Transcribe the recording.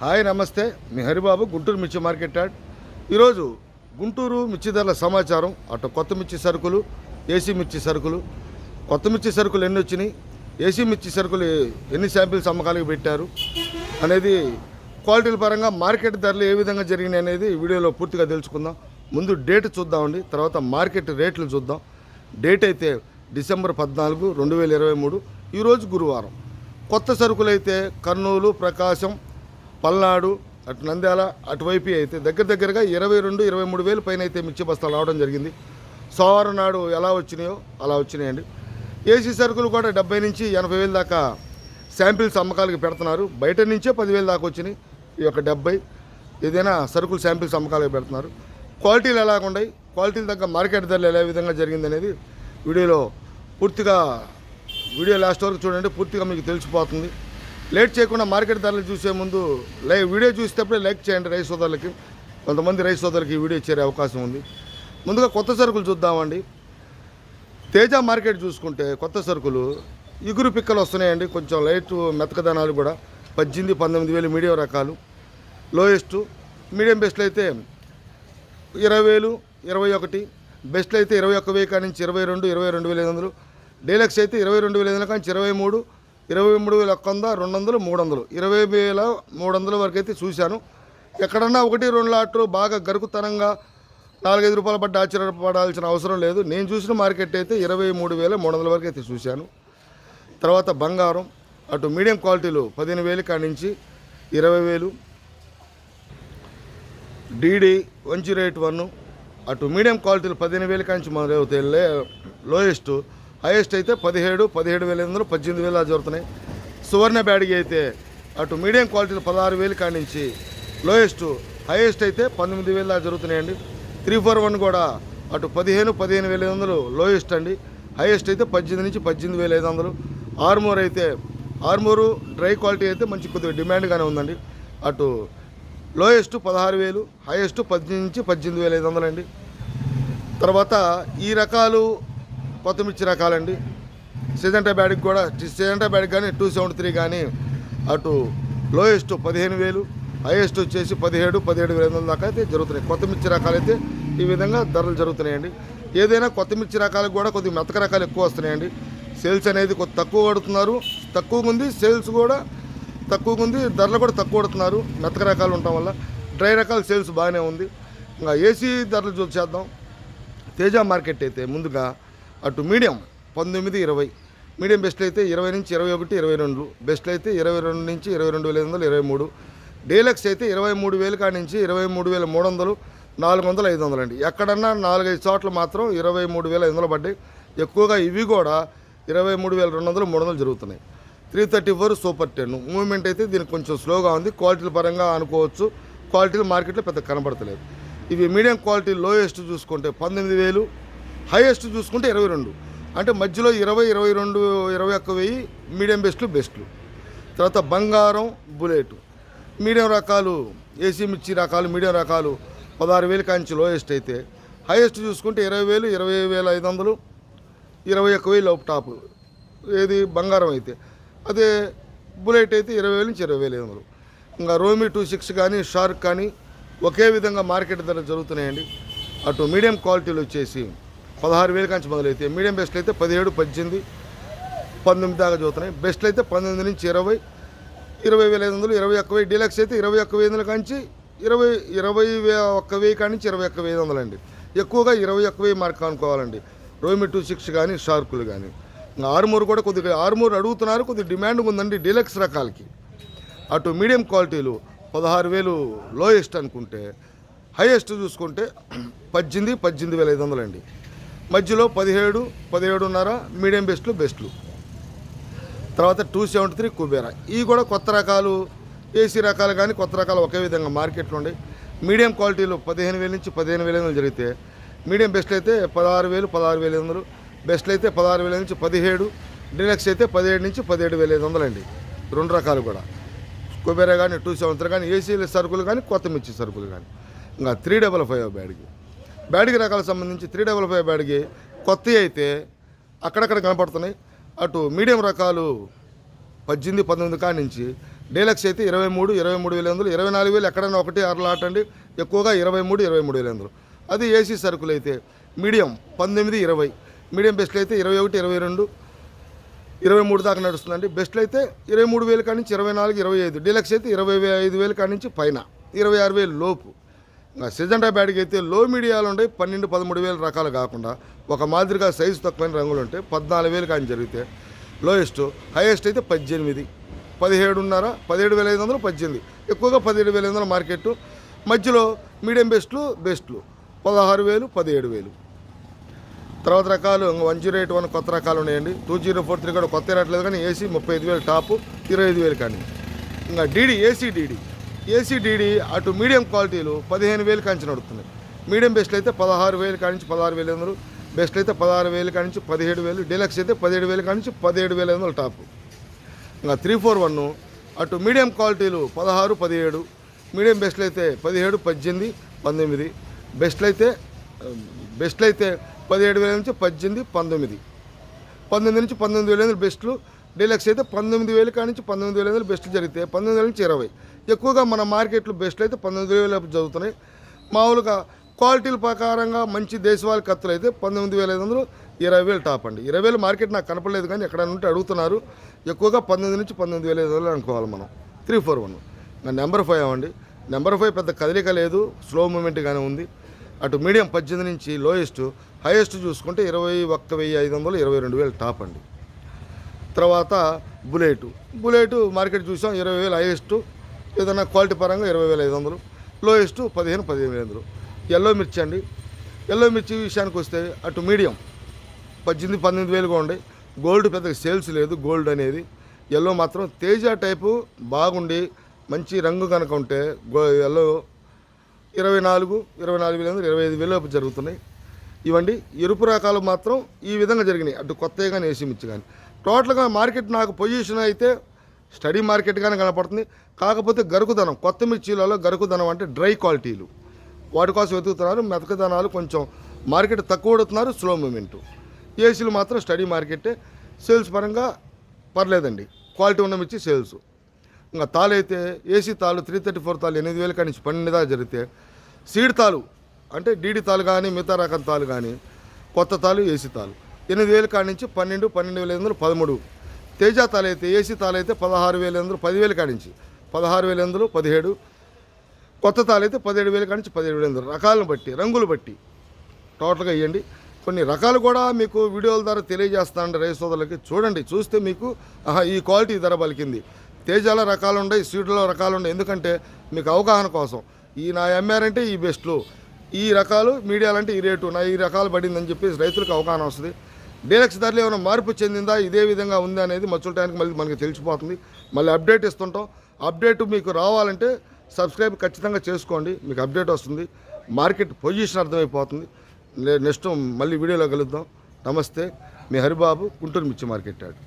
Hi నమస్తే. మీ హరిబాబు గుంటూరు మిర్చి market add. ఈరోజు గుంటూరు మిర్చి ధరల సమాచారం అటు కొత్త మిర్చి సరుకులు ఏసీ మిర్చి సరుకులు. కొత్త మిర్చి సరుకులు ఎన్ని వచ్చినాయి? ఏసీ మిర్చి సరుకులు ఎన్ని శాంపిల్స్ అమ్మకాలకు పెట్టారు? అనేది క్వాలిటీల పరంగా మార్కెట్ ధరలు ఏ విధంగా జరిగినాయి అనేది వీడియోలో పూర్తిగా తెలుసుకుందాం. ముందు డేట్ చూద్దామండి. తర్వాత మార్కెట్ రేట్లు చూద్దాం. డేట్ అయితే డిసెంబర్ పద్నాలుగు రెండు వేల ఇరవై మూడు. ఈరోజు గురువారం. కొత్త సరుకులు అయితే కర్నూలు ప్రకాశం పల్నాడు అటు నంద్యాల అటువైపు అయితే దగ్గర దగ్గరగా ఇరవై రెండు ఇరవై మూడు వేలు పైన అయితే మిర్చి బస్తాలు రావడం జరిగింది. సోమవారం నాడు ఎలా వచ్చినాయో అలా వచ్చినాయండి. ఏసీ సరుకులు కూడా డెబ్బై నుంచి ఎనభై వేల దాకా శాంపిల్స్ అమ్మకాలకి పెడుతున్నారు. బయట నుంచే పదివేలు దాకా వచ్చినాయి. ఈ యొక్క డెబ్బై ఏదైనా సరుకులు శాంపిల్స్ అమ్మకాలకి పెడుతున్నారు. క్వాలిటీలు ఎలా ఉన్నాయి? క్వాలిటీలు తగ్గ మార్కెట్ ధరలు ఎలా విధంగా జరిగింది అనేది వీడియోలో పూర్తిగా వీడియో లాస్ట్ వరకు చూడండి. పూర్తిగా మీకు తెలిసిపోతుంది. లేట్ చేయకుండా మార్కెట్ ధరలు చూసే ముందు లై వీడియో చూసేటప్పుడే లైక్ చేయండి రైస్ సోదరులకి. కొంతమంది రైస్ సోదరులకి ఈ వీడియో చేరే అవకాశం ఉంది. ముందుగా కొత్త సరుకులు చూద్దామండి. తేజ మార్కెట్ చూసుకుంటే కొత్త సరుకులు ఇగురు పిక్కలు వస్తున్నాయండి. కొంచెం లైట్ మెతకదనాలు కూడా. పద్దెనిమిది పంతొమ్మిది వేలు మీడియం రకాలు. లోయెస్ట్ మీడియం బెస్ట్లు అయితే ఇరవై వేలు ఇరవై ఒకటి. బెస్ట్లు అయితే ఇరవై ఒక్క వెయ్యి కానించి ఇరవై రెండు ఇరవై రెండు వేల ఐదు వందలు. డీలక్స్ అయితే ఇరవై రెండు వేల ఐదు వందల నుంచి ఇరవై మూడు. ఇరవై మూడు వేల ఒక్క వంద రెండు వందలు మూడు వందలు. ఇరవై వేల మూడు వందల వరకు అయితే చూశాను. ఎక్కడన్నా ఒకటి రెండు లాట్లు బాగా గరుకుతనంగా నాలుగైదు రూపాయలు పడ్డ ఆశ్చర్యపడాల్సిన అవసరం లేదు. నేను చూసిన మార్కెట్ అయితే ఇరవై మూడు వేల మూడు వందల వరకు అయితే చూశాను. తర్వాత బంగారం అటు మీడియం క్వాలిటీలు పదిహేను వేలు కానించి ఇరవై వేలు. DD one zero eight one అటు మీడియం క్వాలిటీలు పదిహేను వేల కాంచి మొదలవుతాయి. లోయెస్ట్ హైయెస్ట్ అయితే పదిహేడు పదిహేడు వేల ఎనిమిది వందలు పద్దెనిమిది వేలు జరుగుతున్నాయి. సువర్ణ బ్యాడిగి అయితే అటు మీడియం క్వాలిటీలు పదహారు వేలు కాడి లోయెస్ట్ హైయెస్ట్ అయితే పంతొమ్మిది వేల జరుగుతున్నాయండి. త్రీ ఫోర్ వన్ కూడా అటు పదిహేను పదిహేను వేల ఐదు వందలు లోయెస్ట్ అండి. హైయెస్ట్ అయితే పద్దెనిమిది నుంచి పద్దెనిమిది వేల ఐదు వందలు. ఆర్మూర్ అయితే ఆర్మూరు డ్రై క్వాలిటీ అయితే మంచి కొద్దిగా డిమాండ్గానే ఉందండి. అటు లోయెస్ట్ పదహారు వేలు హైయెస్ట్ పద్దెనిమిది నుంచి పద్దెనిమిది వేల ఐదు వందలండి. తర్వాత ఈ రకాలు కొత్తమిర్చి రకాలండి సిజంటా బ్యాడ్కి కూడా సిజంటా బ్యాడ్కి కానీ టూ సెవెంటీ త్రీ కానీ అటు లోయెస్ట్ పదిహేను వేలు హైయెస్ట్ వచ్చేసి పదిహేడు పదిహేడు వేల ఐదు వందల దాకా అయితే జరుగుతున్నాయి. కొత్త మిర్చి రకాలైతే ఈ విధంగా ధరలు జరుగుతున్నాయండి. ఏదైనా కొత్త మిర్చి రకాలకు కూడా కొద్దిగా మెతక రకాలు ఎక్కువ వస్తున్నాయండి. సేల్స్ అనేది కొద్ది తక్కువ పడుతున్నారు తక్కువగా ఉంది సేల్స్ కూడా తక్కువగా ఉంది ధరలు కూడా తక్కువ పడుతున్నారు మెతక రకాలు ఉండటం వల్ల డ్రై రకాల సేల్స్ బాగానే ఉంది. ఇంకా ఏసీ ధరలు చూసేద్దాం తేజ మార్కెట్ అయితే ముందుగా అటు మీడియం పంతొమ్మిది ఇరవై. మీడియం బెస్ట్ అయితే ఇరవై నుంచి ఇరవై ఒకటి ఇరవై రెండు. బెస్ట్ అయితే ఇరవై రెండు నుంచి ఇరవై రెండు వేల ఐదు వందలు ఇరవై మూడు. డీలక్స్ అయితే ఇరవై మూడు వేలు కాడి నుంచి ఇరవై మూడు వేల మూడు వందలు నాలుగు వందలు ఐదు వందలు అండి. ఎక్కడన్నా నాలుగైదు చోట్ల మాత్రం ఇరవై మూడు వేల ఐదు వందలు పడ్డాయి. ఎక్కువగా ఇవి కూడా ఇరవై మూడు వేల రెండు వందలు మూడు వందలు జరుగుతున్నాయి. Three thirty four super ten. Movement అయితే దీనికి కొంచెం స్లోగా ఉంది. క్వాలిటీల పరంగా అనుకోవచ్చు. క్వాలిటీలు మార్కెట్లో పెద్ద కనబడతలేదు. ఇవి మీడియం క్వాలిటీ లోయెస్ట్ చూసుకుంటే పంతొమ్మిది వేలు హైయెస్ట్ చూసుకుంటే ఇరవై రెండు. అంటే మధ్యలో ఇరవై ఇరవై రెండు ఇరవై ఒక్క వెయ్యి మీడియం బెస్ట్లు బెస్ట్లు. తర్వాత బంగారం బుల్లెట్. మీడియం రకాలు ఏసీ మిర్చి రకాలు మీడియం రకాలు పదహారు వేలు కాంచి లోయెస్ట్ అయితే. హైయెస్ట్ చూసుకుంటే ఇరవై వేలు ఇరవై వేల ఐదు వందలు ఇరవై ఒక్క వేలు లోపు టాప్. ఏది బంగారం అయితే. అదే బుల్లెట్ అయితే ఇరవై వేల నుంచి ఇరవై వేల ఐదు వందలు. ఇంకా రోమి టూ సిక్స్ కానీ షార్క్ కానీ ఒకే విధంగా మార్కెట్ ధర జరుగుతున్నాయండి. అటు మీడియం క్వాలిటీలు వచ్చేసి పదహారు వేల కాంచి మొదలైతే మీడియం బెస్ట్లు అయితే పదిహేడు పద్దెనిమిది పంతొమ్మిది దాకా చదువుతున్నాయి బెస్ట్లు అయితే పంతొమ్మిది నుంచి ఇరవై ఇరవై వేల ఐదు వందలు ఇరవై ఒక్క వెయ్యి డీలక్స్ అయితే ఇరవై ఒక్క వెయ్యి వందల కాంచి ఇరవై ఇరవై వే ఒక్క వెయ్యి కానించి ఇరవై ఒక్క వెయ్యి వందలు అండి ఎక్కువగా ఇరవై ఒక్క వెయ్యి మార్క్ అనుకోవాలండి. రోమి టూ సిక్స్ కానీ షార్కులు కానీ ఆరుమూరు కూడా కొద్దిగా ఆరుమూరు అడుగుతున్నారు కొద్దిగా డిమాండ్ ఉందండి డీలక్స్ రకాలకి. అటు మీడియం క్వాలిటీలు పదహారు వేలు లోయెస్ట్ అనుకుంటే హైయెస్ట్ చూసుకుంటే పద్దెనిమిది పద్దెనిమిది వేల ఐదు వందలు అండి మధ్యలో పదిహేడు పదిహేడున్నర మీడియం బెస్ట్లు బెస్ట్లు. తర్వాత టూ సెవెంటీ త్రీ కుబేరా. ఇవి కూడా కొత్త రకాలు ఏసీ రకాలు కానీ కొత్త రకాలు ఒకే విధంగా మార్కెట్లో ఉండే. మీడియం క్వాలిటీలు పదిహేను వేల నుంచి పదిహేను వేల వందలు జరిగితే మీడియం బెస్ట్ అయితే పదహారు వేలు పదహారు వేల వందలు. బెస్ట్లు అయితే పదహారు వేల నుంచి పదిహేడు. డిలక్స్ అయితే పదిహేడు నుంచి పదిహేడు వేల ఐదు వందలు అండి రెండు రకాలు కూడా. కుబేరా కానీ టూ సెవెన్ త్రీ కానీ ఏసీ సరుకులు కానీ కొత్త మిర్చి సరుకులు కానీ. ఇంకా త్రీ డబల్ ఫైవ్ బ్యాడ్కి. బ్యాడ్కి రకాలకు సంబంధించి త్రీ డబల్ ఫైవ్ బ్యాడ్కి కొత్తవి అయితే అక్కడక్కడ కనపడుతున్నాయి. అటు మీడియం రకాలు పద్దెనిమిది పంతొమ్మిది కాడి నుంచి డీలక్స్ అయితే ఇరవై మూడు ఇరవై మూడు వేల వందలు ఇరవై నాలుగు వేలు ఎక్కడైనా ఒకటి అరలు ఆటండి ఎక్కువగా ఇరవై మూడు ఇరవై మూడు వేల వందలు. అది ఏసీ సరుకులు అయితే మీడియం పంతొమ్మిది ఇరవై. మీడియం బెస్ట్లు అయితే ఇరవై ఒకటి ఇరవై రెండు. ఇరవై మూడు దాకా నడుస్తుందండి. బెస్ట్లు అయితే ఇరవై మూడు వేలు కాడి నుంచి ఇరవై నాలుగు ఇరవై ఐదు. డీలక్స్ అయితే ఇరవై ఐదు వేలు కాడి నుంచి పైన ఇరవై ఆరు వేలు లోపు. ఇంకా బ్యాడ్కి అయితే లో మీడియాలు ఉండే పన్నెండు పదమూడు వేల రకాలు కాకుండా ఒక మాదిరిగా సైజు తక్కువైన రంగులు ఉంటాయి పద్నాలుగు వేలు కానీ జరిగితే. లోయెస్ట్ హైయెస్ట్ అయితే పద్దెనిమిది. పదిహేడున్నర పదిహేడు వేల ఐదు వందలు పద్దెనిమిది. ఎక్కువగా పదిహేడు వేల ఐదు వందల మార్కెట్ మధ్యలో మీడియం బెస్ట్లు బెస్ట్లు పదహారు వేలు పదిహేడు వేలు. తర్వాత రకాలు వన్ జీరో ఎయిట్ వన్ కొత్త రకాలు ఉన్నాయండి. టూ జీరో ఫోర్ త్రీ కూడా కొత్త రావట్లేదు కానీ ఏసీ ముప్పై ఐదు వేలు టాపు ఇరవై ఐదు వేలు కానీ. ఇంకా డీడీ ఏసీ డీడీ ఏసీడీడీ అటు మీడియం క్వాలిటీలు పదిహేను వేలు కాంచి నడుస్తున్నాయి మీడియం బెస్ట్లు అయితే పదహారు వేలు కానించి పదహారు వేలు ఎనిమిది బెస్ట్ అయితే పదహారు వేలు కానించి పదిహేడు వేలు. డీలక్స్ అయితే పదిహేడు వేలు కానించి పదిహేడు వేల ఎనిమిది వందలు టాపు. ఇంకా త్రీ ఫోర్ వన్ అటు మీడియం క్వాలిటీలు పదహారు పదిహేడు. మీడియం బెస్ట్లు అయితే పదిహేడు పద్దెనిమిది పంతొమ్మిది. బెస్ట్లు అయితే బెస్ట్లు అయితే పదిహేడు వేల నుంచి పద్దెనిమిది. పంతొమ్మిది. పంతొమ్మిది నుంచి పంతొమ్మిది వేల ఎనిమిది బెస్ట్లు డీలక్స్ అయితే పంతొమ్మిది వేలు కానించి పంతొమ్మిది వేల వందలు బెస్ట్ జరిగితే పంతొమ్మిది వేల నుంచి ఇరవై. ఎక్కువగా మన మార్కెట్లో బెస్ట్లు అయితే పంతొమ్మిది వేల జరుగుతున్నాయి. మామూలుగా క్వాలిటీల ప్రకారంగా మంచి దేశవాళి కత్తులు అయితే పంతొమ్మిది వేల ఐదు వందలు ఇరవై వేలు టాప్ అండి. ఇరవై వేలు మార్కెట్ నాకు కనపడలేదు కానీ ఎక్కడ ఉంటే అడుగుతున్నారు. ఎక్కువగా పంతొమ్మిది నుంచి పంతొమ్మిది వేల ఐదు వందలు అనుకోవాలి మనం. Three four one. నా నెంబర్ ఫైవ్ అండి నెంబర్ ఫైవ్ పెద్ద కదలిక లేదు స్లో మూమెంట్గానే ఉంది. అటు మీడియం పద్దెనిమిది నుంచి లోయెస్ట్ హైయెస్ట్ చూసుకుంటే ఇరవై ఒక్క వెయ్యి ఐదు వందలు ఇరవై రెండు వేలు టాప్ అండి. తర్వాత బుల్లెట్ బుల్లెట్ మార్కెట్ చూసాం ఇరవై వేలు హైయెస్ట్. ఏదైనా క్వాలిటీ పరంగా ఇరవై వేల ఐదు వందలు. లోయెస్ట్ పదిహేను పదిహేను వేల వందలు. ఎల్లో మిర్చి అండి. ఎల్లో మిర్చి విషయానికి వస్తే అటు మీడియం పద్దెనిమిది పంతొమ్మిది వేలుగా ఉండే. గోల్డ్ పెద్దగా సేల్స్ లేదు గోల్డ్ అనేది. ఎల్లో మాత్రం తేజ టైపు బాగుండి మంచి రంగు కనుక ఉంటే గో ఎల్లో ఇరవై నాలుగు ఇరవై నాలుగు వేల ఇరవై ఐదు వేల జరుగుతున్నాయి. ఇవండి ఎరుపు రకాలు మాత్రం ఈ విధంగా జరిగినాయి. అటు కొత్తగా కానీ ఏసీ మిర్చి కానీ టోటల్గా మార్కెట్ నాకు పొజిషన్ అయితే స్టడీ మార్కెట్గానే కనపడుతుంది. కాకపోతే గరుకుదనం కొత్త మిర్చీలలో గరుకుదనం అంటే డ్రై క్వాలిటీలు. వాటి కోసం వెతుకుతున్నారు మెతకదనాలు కొంచెం మార్కెట్ తక్కువ పడుతున్నారు స్లో మూమెంట్. ఏసీలు మాత్రం స్టడీ మార్కెటే. సేల్స్ పరంగా పర్లేదండి. క్వాలిటీ ఉన్న మిర్చి సేల్స్. ఇంకా తాలు అయితే ఏసీ తాలు త్రీ థర్టీ ఫోర్ తాలు ఎనిమిది వేల కానీ నుంచి పన్నెండు దాకా జరిగితే సీడ్ తాలు అంటే డీడీ తాలు కానీ మిగతా రకం తాలు కానీ కొత్త తాలు ఏసీ తాలు ఎనిమిది వేల కాడి నుంచి పన్నెండు పన్నెండు వేల ఐదు వందలు పదమూడు. తేజ తాలు అయితే ఏసీ తాలు అయితే పదహారు వేల వందలు పదివేల కాడి నుంచి. పదహారు వేల వందలు పదిహేడు. కొత్త తాలు అయితే పదిహేడు వేల కాడి నుంచి పదిహేడు వేల వందలు. రకాలను బట్టి రంగులు బట్టి. టోటల్గా ఇవ్వండి కొన్ని రకాలు కూడా మీకు వీడియోల ద్వారా తెలియజేస్తానండి రైతు సోదరులకి. చూడండి చూస్తే మీకు ఆహా ఈ క్వాలిటీ ధర పలికింది. తేజాల రకాలు ఉన్నాయి సీడ్లో రకాలు ఉన్నాయి ఎందుకంటే మీకు అవగాహన కోసం. ఈ నా ఎంఆర్ ఈ బెస్ట్లు. ఈ రకాలు మీడియాలంటే ఈ రేటు. నా ఈ రకాలు పడిందని చెప్పేసి రైతులకు అవగాహన వస్తుంది. డీలక్స్ ధరలు ఏమైనా మార్పు చెందిందా? ఇదే విధంగా ఉందా అనేది మచ్చుల టైంకి మళ్ళీ మనకి తెలిసిపోతుంది. మళ్ళీ అప్డేట్ ఇస్తుంటాం. అప్డేట్ మీకు రావాలంటే సబ్స్క్రైబ్ ఖచ్చితంగా చేసుకోండి. మీకు అప్డేట్ వస్తుంది. మార్కెట్ పొజిషన్ అర్థమైపోతుంది. నెక్స్ట్ మళ్ళీ వీడియోలో కలుద్దాం. నమస్తే. మీ హరిబాబు గుంటూరు మిర్చి మార్కెట్ యాడ్